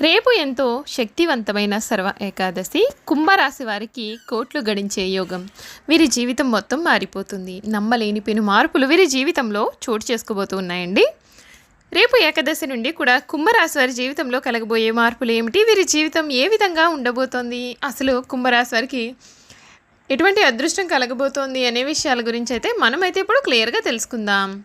రేపు ఎంతో శక్తివంతమైన సర్వ ఏకాదశి కుంభరాశి వారికి కోట్లు గడించే యోగం. వీరి జీవితం మొత్తం మారిపోతుంది. నమ్మలేని పెను మార్పులు వీరి జీవితంలో చోటు చేసుకోబోతూ ఉన్నాయండి. రేపు ఏకాదశి నుండి కూడా కుంభరాశి వారి జీవితంలో కలగబోయే మార్పులు ఏమిటి? వీరి జీవితం ఏ విధంగా ఉండబోతోంది? అసలు కుంభరాశి వారికి ఎటువంటి అదృష్టం కలగబోతోంది అనే విషయాల గురించి అయితే మనమైతే ఇప్పుడు క్లియర్గా తెలుసుకుందాం.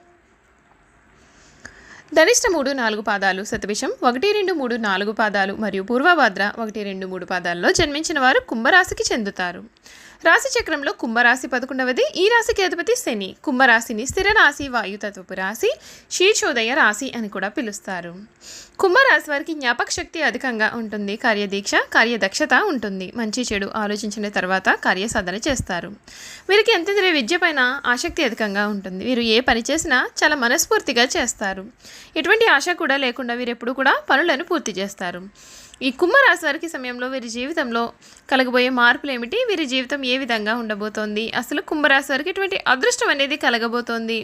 ధనిష్ట మూడు నాలుగు పాదాలు శతభిషం ఒకటి రెండు మూడు నాలుగు పాదాలు మరియు పూర్వభద్ర ఒకటి రెండు మూడు పాదాల్లో జన్మించిన వారు కుంభరాశికి చెందుతారు. రాశిచక్రంలో కుంభరాశి పదకొండవది. ఈ రాశికి అధిపతి శని. కుంభరాశిని స్థిర రాశి వాయుతత్వపు రాశి శీర్షోదయ రాశి అని కూడా పిలుస్తారు. కుంభరాశి వారికి జ్ఞాపక శక్తి అధికంగా ఉంటుంది. కార్యదీక్ష కార్యదక్షత ఉంటుంది. మంచి చెడు ఆలోచించిన తర్వాత కార్యసాధన చేస్తారు. వీరికి ఎంత విద్య పైన ఆసక్తి అధికంగా ఉంటుంది. వీరు ఏ పని చేసినా చాలా మనస్ఫూర్తిగా చేస్తారు. ఎటువంటి ఆశ కూడా లేకుండా వీరెప్పుడు కూడా పనులను పూర్తి చేస్తారు. ఈ కుంభరాశి వారికి సమయంలో వీరి జీవితంలో కలగబోయే మార్పులు ఏమిటి వీరి జీవితం ఏ విధంగా ఉండబోతోంది? అసలు కుంభరాశి వారికి ఎటువంటి అదృష్టం అనేది కలగబోతోంది?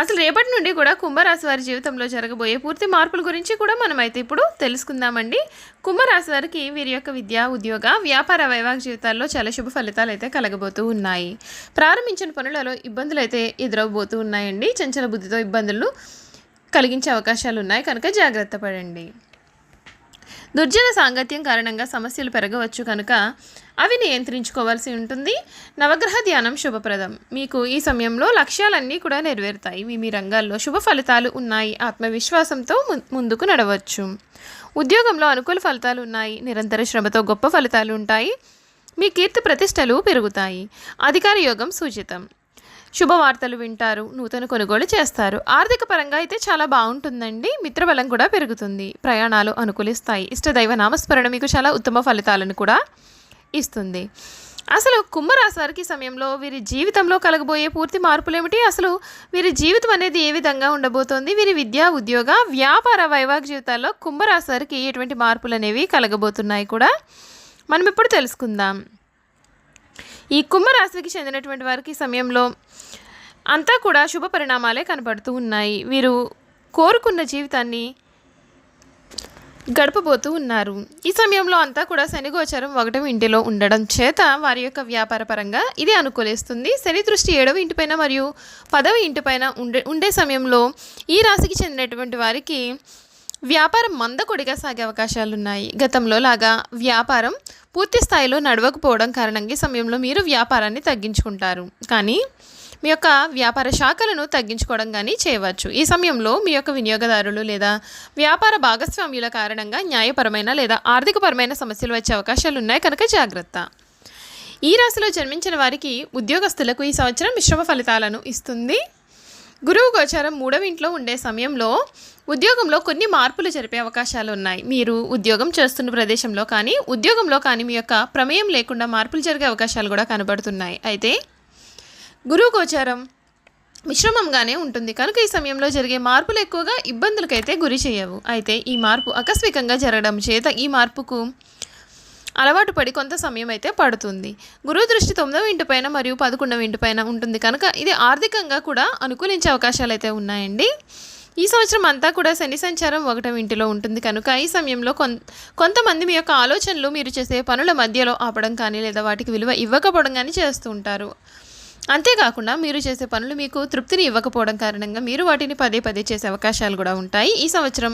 అసలు రేపటి నుండి కూడా కుంభరాశి వారి జీవితంలో జరగబోయే పూర్తి మార్పుల గురించి కూడా మనమైతే ఇప్పుడు తెలుసుకుందామండి. కుంభరాశి వారికి వీరి యొక్క విద్య ఉద్యోగ వ్యాపార వైవాహిక జీవితాల్లో చాలా శుభ ఫలితాలు అయితే కలగబోతూ ఉన్నాయి. ప్రారంభించిన పనులలో ఇబ్బందులు అయితే ఎదురవబోతూ ఉన్నాయండి. చంచల బుద్ధితో ఇబ్బందులు కలిగించే అవకాశాలు ఉన్నాయి. కనుక జాగ్రత్త పడండి. దుర్జన సాంగత్యం కారణంగా సమస్యలు పెరగవచ్చు కనుక అవి నియంత్రించుకోవాల్సి ఉంటుంది. నవగ్రహ ధ్యానం శుభప్రదం. మీకు ఈ సమయంలో లక్ష్యాలన్నీ కూడా నెరవేరుతాయి. మీ మీ రంగాల్లో శుభ ఫలితాలు ఉన్నాయి. ఆత్మవిశ్వాసంతో ము- ముందుకు నడవచ్చు. ఉద్యోగంలో అనుకూల ఫలితాలు ఉన్నాయి. నిరంతర శ్రమతో గొప్ప ఫలితాలు ఉంటాయి. మీ కీర్తి ప్రతిష్టలు పెరుగుతాయి. అధికార యోగం సూచితం. శుభవార్తలు వింటారు నూతన కొనుగోలు చేస్తారు. ఆర్థిక పరంగా అయితే చాలా బాగుంటుందండి. మిత్రబలం కూడా పెరుగుతుంది. ప్రయాణాలు అనుకూలిస్తాయి. ఇష్టదైవ నామస్మరణ మీకు చాలా ఉత్తమ ఫలితాలను కూడా ఇస్తుంది. అసలు కుంభరాశి వారికి సమయంలో వీరి జీవితంలో కలగబోయే పూర్తి మార్పులు ఏమిటి అసలు వీరి జీవితం అనేది ఏ విధంగా ఉండబోతోంది? వీరి విద్యా ఉద్యోగ వ్యాపార వైవాహిక జీవితాల్లో కుంభరాశి వారికి ఎటువంటి మార్పులు అనేవి కలగబోతున్నాయి కూడా? మనం ఇప్పుడు తెలుసుకుందాం. ఈ కుంభరాశికి చెందినటువంటి వారికి సమయంలో అంతా కూడా శుభ పరిణామాలే కనపడుతూ ఉన్నాయి. వీరు కోరుకున్న జీవితాన్ని గడపబోతూ ఉన్నారు. ఈ సమయంలో అంతా కూడా శని గోచరం ఒకటం ఇంటిలో ఉండడం చేత వారి యొక్క వ్యాపార పరంగా ఇది అనుకూలిస్తుంది. శని దృష్టి ఏడవ ఇంటిపైన మరియు పదవ ఇంటిపైన ఉండే ఉండే సమయంలో ఈ రాశికి చెందినటువంటి వారికి వ్యాపారం మందకొడిగా సాగే అవకాశాలు ఉన్నాయి గతంలో లాగా వ్యాపారం పూర్తి స్థాయిలో నడవకపోవడం కారణంగా ఈ సమయంలో మీరు వ్యాపారాన్ని తగ్గించుకుంటారు. కానీ మీ యొక్క వ్యాపార శాఖలను తగ్గించుకోవడం కానీ చేయవచ్చు. ఈ సమయంలో మీ యొక్క వినియోగదారులు లేదా వ్యాపార భాగస్వామ్యుల కారణంగా న్యాయపరమైన లేదా ఆర్థికపరమైన సమస్యలు వచ్చే అవకాశాలు ఉన్నాయి కనుక జాగ్రత్త. ఈ రాశిలో జన్మించిన వారికి ఉద్యోగస్తులకు ఈ సంవత్సరం మిశ్రమ ఫలితాలను ఇస్తుంది. గురువు గోచారం మూడవ ఇంట్లో ఉండే సమయంలో ఉద్యోగంలో కొన్ని మార్పులు జరిపే అవకాశాలు ఉన్నాయి. మీరు ఉద్యోగం చేస్తున్న ప్రదేశంలో కానీ ఉద్యోగంలో కానీ మీ యొక్క ప్రమేయం లేకుండా మార్పులు జరిగే అవకాశాలు కూడా కనబడుతున్నాయి. అయితే గురువు గోచారం మిశ్రమంగానే ఉంటుంది. కనుక ఈ సమయంలో జరిగే మార్పులు ఎక్కువగా ఇబ్బందులకైతే గురి చేయవు. అయితే ఈ మార్పు ఆకస్మికంగా జరగడం చేత ఈ మార్పుకు అలవాటు పడి కొంత సమయం అయితే పడుతుంది. గురువు దృష్టి తొమ్మిదవ ఇంటిపైన మరియు పదకొండవ ఇంటిపైన ఉంటుంది. కనుక ఇది ఆర్థికంగా కూడా అనుకూలించే అవకాశాలు అయితే ఉన్నాయండి. ఈ సంవత్సరం అంతా కూడా శని సంచారం ఒకటం ఇంటిలో ఉంటుంది. కనుక ఈ సమయంలో కొన్ కొంతమంది మీ యొక్క ఆలోచనలు మీరు చేసే పనుల మధ్యలో ఆపడం కానీ లేదా వాటికి విలువ ఇవ్వకపోవడం కానీ చేస్తూ ఉంటారు. అంతేకాకుండా మీరు చేసే పనులు మీకు తృప్తిని ఇవ్వకపోవడం కారణంగా మీరు వాటిని పదే పదే చేసే అవకాశాలు కూడా ఉంటాయి. ఈ సంవత్సరం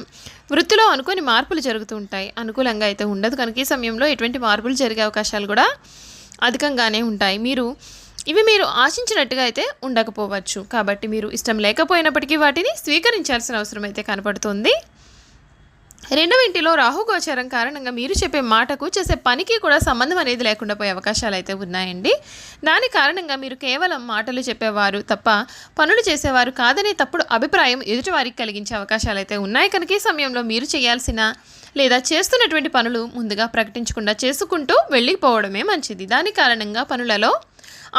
వృత్తిలో అనుకోని మార్పులు జరుగుతూ ఉంటాయి. అనుకూలంగా అయితే ఉండదు. కనుక ఈ సమయంలో ఎటువంటి మార్పులు జరిగే అవకాశాలు కూడా అధికంగానే ఉంటాయి. మీరు ఇవి మీరు ఆశించినట్టుగా అయితే ఉండకపోవచ్చు. కాబట్టి మీరు ఇష్టం లేకపోయినప్పటికీ వాటిని స్వీకరించాల్సిన అవసరం అయితే కనపడుతుంది. రెండవ ఇంటిలో రాహుగోచారం కారణంగా మీరు చెప్పే మాటకు చేసే పనికి కూడా సంబంధం అనేది లేకుండా పోయే అవకాశాలు అయితే ఉన్నాయండి. దాని కారణంగా మీరు కేవలం మాటలు చెప్పేవారు తప్ప పనులు చేసేవారు కాదనే తప్పుడు అభిప్రాయం ఎదుటివారికి కలిగించే అవకాశాలు అయితే ఉన్నాయి. కనుక ఈ సమయంలో మీరు చేయాల్సిన లేదా చేస్తున్నటువంటి పనులు ముందుగా ప్రకటించకుండా చేసుకుంటూ వెళ్ళిపోవడమే మంచిది. దాని కారణంగా పనులలో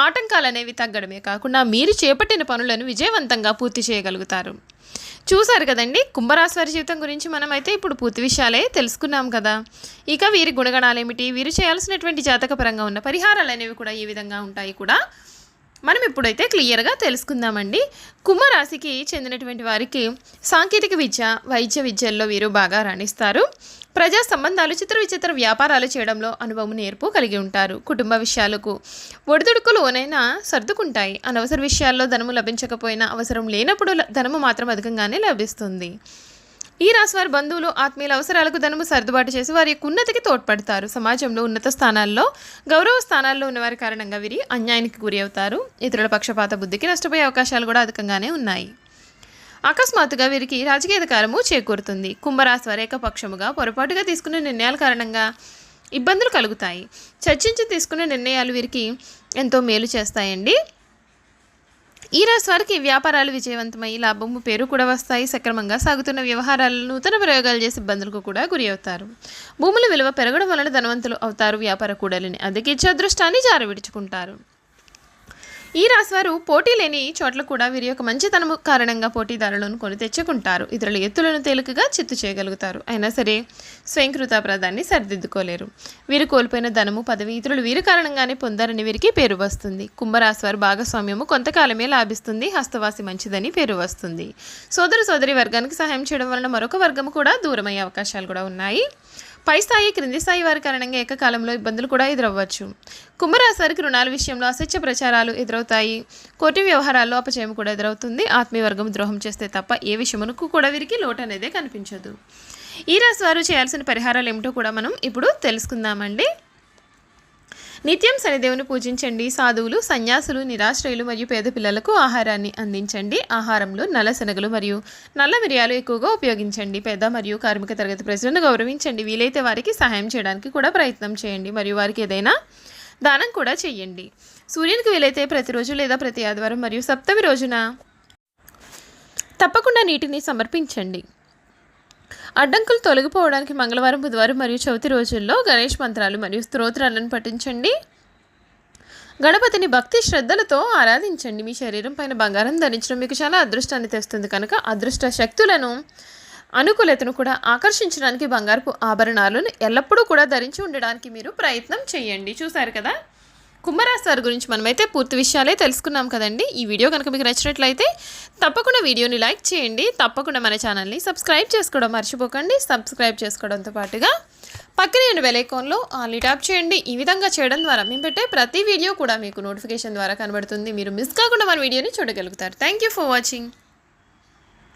ఆటంకాలు అనేవి తగ్గడమే కాకుండా మీరు చేపట్టిన పనులను విజయవంతంగా పూర్తి చేయగలుగుతారు. చూశారు కదండి? కుంభరాశి వారి జీవితం గురించి మనం అయితే ఇప్పుడు పూర్తి విషయాలే తెలుసుకున్నాం కదా. ఇక వీరి గుణగణాలు ఏమిటి వీరు చేయాల్సినటువంటి జాతకపరంగా ఉన్న పరిహారాలు అనేవి కూడా ఈ విధంగా ఉంటాయి కూడా. మనం ఇప్పుడైతే క్లియర్గా తెలుసుకుందామండి. కుంభరాశికి చెందినటువంటి వారికి సాంకేతిక విద్య వైద్య విద్యల్లో వీరు బాగా రాణిస్తారు. ప్రజా సంబంధాలు చిత్ర విచిత్ర వ్యాపారాలు చేయడంలో అనుభవం నేర్పు కలిగి ఉంటారు. కుటుంబ విషయాలకు ఒడిదుడుకులు ఓనైనా సర్దుకుంటాయి. అనవసర విషయాల్లో ధనము లభించకపోయినా అవసరం లేనప్పుడు ధనము మాత్రం అధికంగానే లభిస్తుంది. ఈ రాశి వారి బంధువులు ఆత్మీయుల అవసరాలకు ధనము సర్దుబాటు చేసి వారి యొక్క ఉన్నతికి తోడ్పడతారు. సమాజంలో ఉన్నత స్థానాల్లో గౌరవ స్థానాల్లో ఉన్నవారి కారణంగా వీరి అన్యాయానికి గురి అవుతారు. ఇతరుల పక్షపాత బుద్ధికి నష్టపోయే అవకాశాలు కూడా అధికంగానే ఉన్నాయి. అకస్మాత్తుగా వీరికి రాజకీయ అధికారము చేకూరుతుంది. కుంభరాశి వారి ఏకపక్షముగా పొరపాటుగా తీసుకునే నిర్ణయాల కారణంగా ఇబ్బందులు కలుగుతాయి. చర్చించి తీసుకునే నిర్ణయాలు వీరికి ఎంతో మేలు చేస్తాయండి. ఈ రాశి వారికి వ్యాపారాలు విజయవంతమై లాభము పేరు కూడా వస్తాయి. సక్రమంగా సాగుతున్న వ్యవహారాలను నూతన ప్రయోగాలు చేసి ఇబ్బందులకు కూడా గురి అవుతారు. భూముల విలువ పెరగడం వలన ధనవంతులు అవుతారు. వ్యాపార కూడలిని అద్దెకిచ్చే అదృష్టాన్ని జారవిడుచుకుంటారు. ఈ రాశివారు పోటీ లేని చోట్ల కూడా వీరి యొక్క మంచితనము కారణంగా పోటీదారులను కొని తెచ్చుకుంటారు. ఇతరుల ఎత్తులను తేలికగా చిత్తు చేయగలుగుతారు. అయినా సరే స్వయంకృతాపరాధాన్ని సరిదిద్దుకోలేరు. వీరు కోల్పోయిన ధనము పదవి ఇతరులు వీరి కారణంగానే పొందారని వీరికి పేరు వస్తుంది. కుంభరాశివారు భాగస్వామ్యము కొంతకాలమే లాభిస్తుంది. హస్తవాసి మంచిదని పేరు వస్తుంది. సోదరు సోదరి వర్గానికి సహాయం చేయడం వలన మరొక వర్గం కూడా దూరమయ్యే అవకాశాలు కూడా ఉన్నాయి. పై స్థాయి క్రింది స్థాయి వారి కారణంగా ఏకకాలంలో ఇబ్బందులు కూడా ఎదురవ్వచ్చు. కుంభరాశి వారికి రుణాల విషయంలో అసత్య ప్రచారాలు ఎదురవుతాయి. కోటి వ్యవహారాల్లో అపజయం కూడా ఎదురవుతుంది. ఆత్మీయవర్గం ద్రోహం చేస్తే తప్ప ఏ విషయమునకు కూడా వీరికి లోటు అనేది కనిపించదు. ఈ రాశి వారు చేయాల్సిన పరిహారాలు ఏమిటో కూడా మనం ఇప్పుడు తెలుసుకుందామండి. నిత్యం శనిదేవుని పూజించండి. సాధువులు సన్యాసులు నిరాశ్రయులు మరియు పేద పిల్లలకు ఆహారాన్ని అందించండి. ఆహారంలో నల్ల శనగలు మరియు నల్ల మిరియాలు ఎక్కువగా ఉపయోగించండి. పేద మరియు కార్మిక తరగతి ప్రజలను గౌరవించండి. వీలైతే వారికి సహాయం చేయడానికి కూడా ప్రయత్నం చేయండి. మరియు వారికి ఏదైనా దానం కూడా చేయండి. సూర్యునికి వీలైతే ప్రతిరోజు లేదా ప్రతి ఆదివారం మరియు సప్తమి రోజున తప్పకుండా నీటిని సమర్పించండి. అడ్డంకులు తొలగిపోవడానికి మంగళవారం బుధవారం మరియు చవితి రోజుల్లో గణేష్ మంత్రాలు మరియు స్తోత్రాలను పఠించండి. గణపతిని భక్తి శ్రద్ధలతో ఆరాధించండి. మీ శరీరం పైన బంగారం ధరించడం మీకు చాలా అదృష్టాన్ని తెస్తుంది. కనుక అదృష్ట శక్తులను అనుకూలతను కూడా ఆకర్షించడానికి బంగారపు ఆభరణాలను ఎల్లప్పుడూ కూడా ధరించి ఉండడానికి మీరు ప్రయత్నం చేయండి. చూసారు కదా? కుంభరాశి వారి గురించి మనమైతే పూర్తి విషయాలే తెలుసుకున్నాం కదండి. ఈ వీడియో కనుక మీకు నచ్చినట్లయితే తప్పకుండా వీడియోని లైక్ చేయండి. తప్పకుండా మన ఛానల్ని సబ్స్క్రైబ్ చేసుకోవడం మర్చిపోకండి. సబ్స్క్రైబ్ చేసుకోవడంతో పాటుగా పక్కనే ఉన్న వెలైకాన్లో ఆన్లీ ట్యాప్ చేయండి. ఈ విధంగా చేయడం ద్వారా మేము పెట్టే ప్రతి వీడియో కూడా మీకు నోటిఫికేషన్ ద్వారా కనబడుతుంది. మీరు మిస్ కాకుండా మన వీడియోని చూడగలుగుతారు. Thank you for watching.